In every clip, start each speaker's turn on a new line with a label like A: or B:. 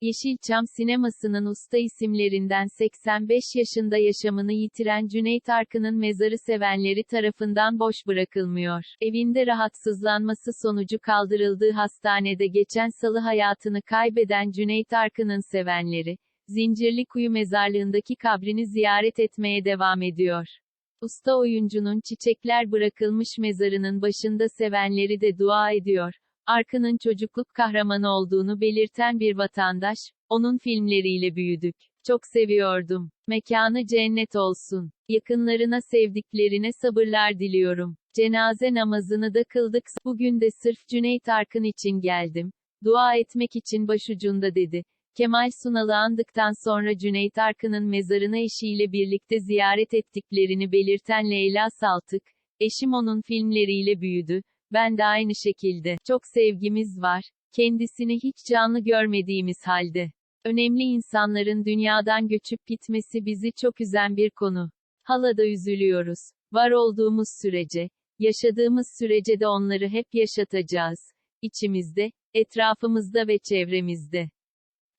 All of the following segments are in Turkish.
A: Yeşilçam sinemasının usta isimlerinden 85 yaşında yaşamını yitiren Cüneyt Arkın'ın mezarı sevenleri tarafından boş bırakılmıyor. Evinde rahatsızlanması sonucu kaldırıldığı hastanede geçen salı hayatını kaybeden Cüneyt Arkın'ın sevenleri, Zincirlikuyu mezarlığındaki kabrini ziyaret etmeye devam ediyor. Usta oyuncunun çiçekler bırakılmış mezarının başında sevenleri de dua ediyor. Arkın'ın çocukluk kahramanı olduğunu belirten bir vatandaş, onun filmleriyle büyüdük. Çok seviyordum. Mekanı cennet olsun. Yakınlarına sevdiklerine sabırlar diliyorum. Cenaze namazını da kıldık. Bugün de sırf Cüneyt Arkın için geldim. Dua etmek için başucunda dedi. Kemal Sunal'ı andıktan sonra Cüneyt Arkın'ın mezarını eşiyle birlikte ziyaret ettiklerini belirten Leyla Saltık, eşim onun filmleriyle büyüdü, ben de aynı şekilde. Çok sevgimiz var. Kendisini hiç canlı görmediğimiz halde. Önemli insanların dünyadan göçüp gitmesi bizi çok üzen bir konu. Hala da üzülüyoruz. Var olduğumuz sürece, yaşadığımız sürece de onları hep yaşatacağız. İçimizde, etrafımızda ve çevremizde.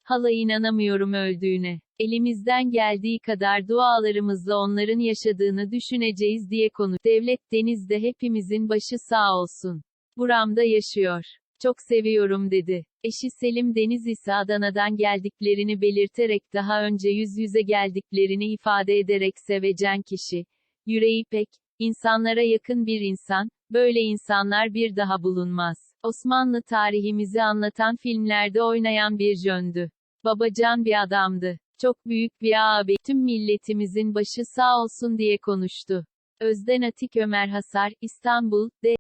A: Hala inanamıyorum öldüğüne. Elimizden geldiği kadar dualarımızla onların yaşadığını düşüneceğiz diye konu. Devlet Deniz'de hepimizin başı sağ olsun. Buramda yaşıyor. Çok seviyorum dedi. Eşi Selim Deniz ise Adana'dan geldiklerini belirterek daha önce yüz yüze geldiklerini ifade ederek sevecen kişi. Yüreği pek, insanlara yakın bir insan, böyle insanlar bir daha bulunmaz. Osmanlı tarihimizi anlatan filmlerde oynayan bir jöndü. Babacan bir adamdı. Çok büyük bir abi. Tüm milletimizin başı sağ olsun diye konuştu. Özden Atik Ömer Hasar, İstanbul, D.